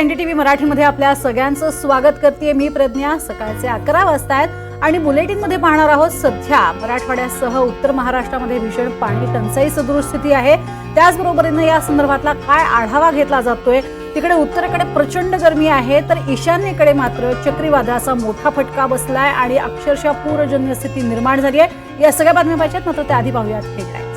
NDTV मराठीमध्ये आपल्या सगळ्यांचं स्वागत करते मी प्रज्ञा. सकाळचे अकरा वाजता आहेत आणि बुलेटिनमध्ये पाहणार आहोत सध्या मराठवाड्यासह उत्तर महाराष्ट्रामध्ये भीषण पाणी टंचाई सदृश स्थिती आहे. त्याचबरोबरीनं या संदर्भातला काय आढावा घेतला जातोय? तिकडे उत्तरेकडे प्रचंड गरमी आहे तर ईशान्येकडे मात्र चक्रीवादळाचा मोठा फटका बसलाय आणि अक्षरशः पूरजन्य स्थिती निर्माण झाली आहे. या सगळ्या बातम्या पाहिजेत मात्र त्याआधी पाहूयात हेडलाईन्स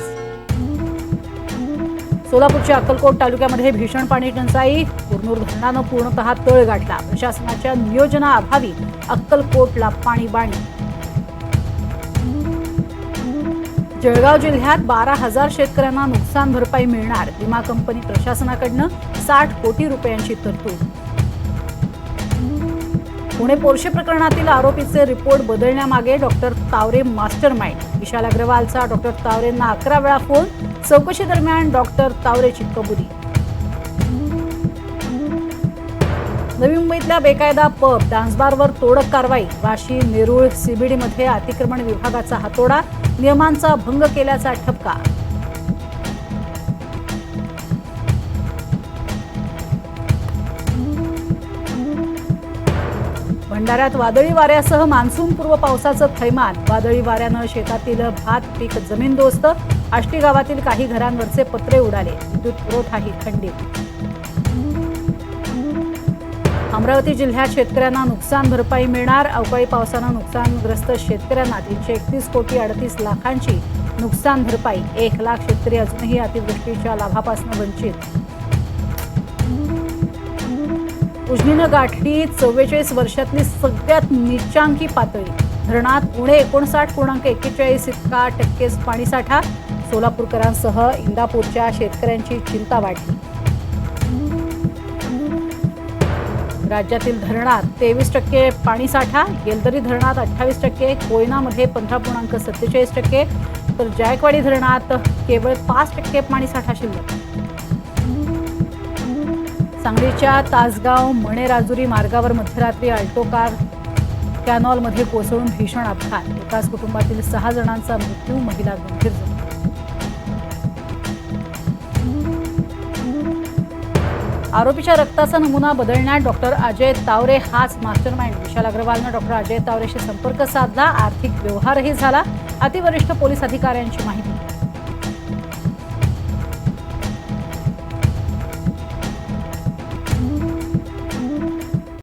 सोलापूरच्या अक्कलकोट तालुक्यामध्ये भीषण पाणी टंचाई कुरनूर धरणानं पूर्णतः तळ गाठला. प्रशासनाच्या नियोजनाअभावी अक्कलकोटला पाणी बाणी. जळगाव जिल्ह्यात बारा हजार शेतकऱ्यांना नुकसान भरपाई मिळणार. विमा कंपनी प्रशासनाकडनं साठ कोटी रुपयांची तरतूद. पुणे पोर्शे प्रकरणातील आरोपीचे रिपोर्ट बदलण्यामागे doctor Taware master mind Vishal अग्रवालचा डॉक्टर तावरेंना अकरा वेळा फोन चौकशी दरम्यान डॉक्टर तावरेची कबुली. नवी मुंबईतल्या बेकायदा पब डान्सबारवर तोडक कारवाई वाशी नेरूळ सीबीडीमध्ये अतिक्रमण विभागाचा हातोडा नियमांचा भंग केल्याचा ठपका. भंडाऱ्यात वादळी वाऱ्यासह मान्सूनपूर्व पावसाचं थैमान. वादळी वाऱ्यानं शेतातील भात पीक जमीनदोस्त आष्टी गावातील काही घरांवरचे पत्रे उडाले. विद्युत पुरवठाही खंडित. अमरावती जिल्ह्यात शेतकऱ्यांना नुकसान भरपाई मिळणार. अवकाळी पावसानं नुकसानग्रस्त शेतकऱ्यांना तीनशे एकतीस कोटी अडतीस लाखांची नुकसान भरपाई. एक लाख शेतकरी अजूनही अतिवृष्टीच्या लाभापासून वंचित. उजनीनं गाठली चव्वेचाळीस वर्षातली सगळ्यात निचांकी पातळी. धरणात उणे एकोणसाठ पूर्णांक एक्केचाळीस इतका टक्केच पाणीसाठा सोलापूरकरांसह इंदापूरच्या शेतकऱ्यांची चिंता वाढली. राज्यातील धरणात तेवीस टक्के पाणीसाठा येलदरी धरणात अठ्ठावीस टक्के कोयनामध्ये पंधरा पूर्णांक सत्तेचाळीस टक्के. तर जायकवाडी धरणात केवळ पाच टक्के पाणीसाठा शिल्लक. सांगलीच्या तासगाव मणे राजुरी मार्गावर मध्यरात्री अल्टो कार कॅनॉलमध्ये कोसळून भीषण अपघात. एकाच कुटुंबातील सहा जणांचा मृत्यू महिला गंभीर आरोपीच्या रक्ताचा नमुना बदलण्यात डॉक्टर अजय तावरे हाच मास्टरमाइंड. विशाल अग्रवालनं डॉक्टर अजय तावरेशी संपर्क साधला. आर्थिक व्यवहारही झाला. अतिवरिष्ठ पोलीस अधिकाऱ्यांची माहिती.